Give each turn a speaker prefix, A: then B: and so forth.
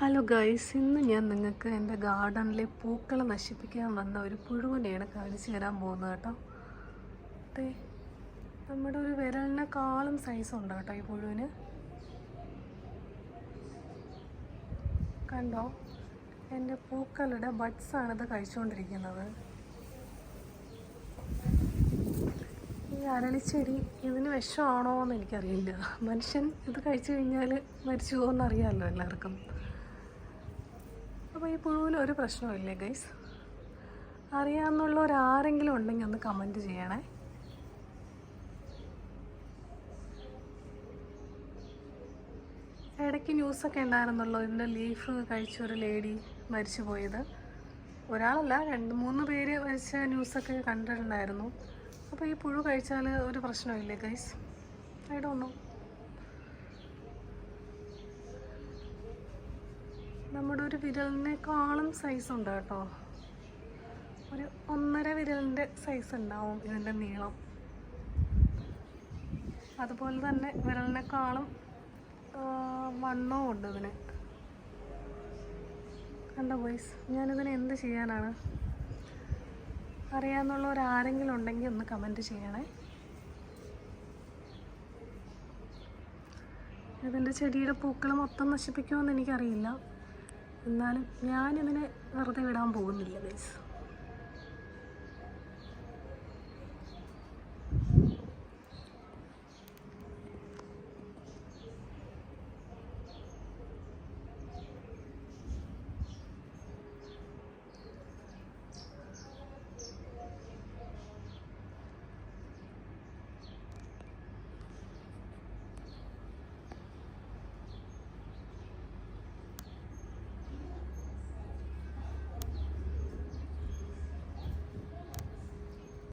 A: Hello guys ഇന്ന് ഞാൻ നിങ്ങൾക്ക് എന്റെ ഗാർഡനിലെ പൂക്കൾ നശിപ്പിക്കാൻ വന്ന ഒരു പുഴുവിനെയാണ് കാണിച്ചു തരാൻ പോകുന്നത് കേട്ടോ. ദേ നമ്മുടെ ഒരു വിരലിനെക്കാളും സൈസ് ഉണ്ട് കേട്ടോ ഈ പുഴുവിന്. കണ്ടോ? എന്റെ പൂക്കളുടെ ഇത് കഴിച്ചുകൊണ്ടിരിക്കുന്നത്. ഈ അരളിച്ചെടി ഇതിന് വിഷമാണോ എന്ന് എനിക്കറിയില്ല. മനുഷ്യൻ ഇത് കഴിച്ചു കഴിഞ്ഞാൽ മരിച്ചു പോകുമെന്ന് അറിയാമല്ലോ എല്ലാവർക്കും. അപ്പോൾ ഈ പുഴുവിൽ ഒരു പ്രശ്നമില്ലേ ഗൈസ് അറിയാമെന്നുള്ളവരാരെങ്കിലും ഉണ്ടെങ്കിൽ ഒന്ന് കമന്റ് ചെയ്യണേ. ഇടയ്ക്ക് ന്യൂസൊക്കെ ഉണ്ടായിരുന്നല്ലോ ഇതിന്റെ ലീഫ് കഴിച്ച ഒരു ലേഡി മരിച്ചു പോയത്. ഒരാളല്ല രണ്ട് മൂന്ന് പേര് മരിച്ച ന്യൂസൊക്കെ കണ്ടിട്ടുണ്ടായിരുന്നു. അപ്പോൾ ഈ പുഴു കഴിച്ചാൽ ഒരു പ്രശ്നമില്ലേ ഗൈസ് ഐ ഡോണ്ട് നോ നമ്മുടെ ഒരു വിരലിനേക്കാളും സൈസ് ഉണ്ട് കേട്ടോ. ഒരു ഒന്നര വിരലിന്റെ സൈസ് ഉണ്ടാവും ഇതിന്റെ നീളം. അതുപോലെ തന്നെ വിരലിനേക്കാളും വണ്ണവും ഉണ്ട് ഇതിന്. കണ്ടോ ബോയ്സ് ഞാനിതിന് എന്ത് ചെയ്യാനാണ്? അറിയാമെന്നുള്ളവർ ആരെങ്കിലും ഉണ്ടെങ്കിൽ ഒന്ന് കമന്റ് ചെയ്യണേ. ഇതിന്റെ ചെടിയുടെ പൂക്കൾ മൊത്തം നശിപ്പിക്കുമെന്ന് എനിക്കറിയില്ല. എന്നാലും ഞാനിതിനെ വെറുതെ വിടാൻ പോകുന്നില്ല ഗൈസ്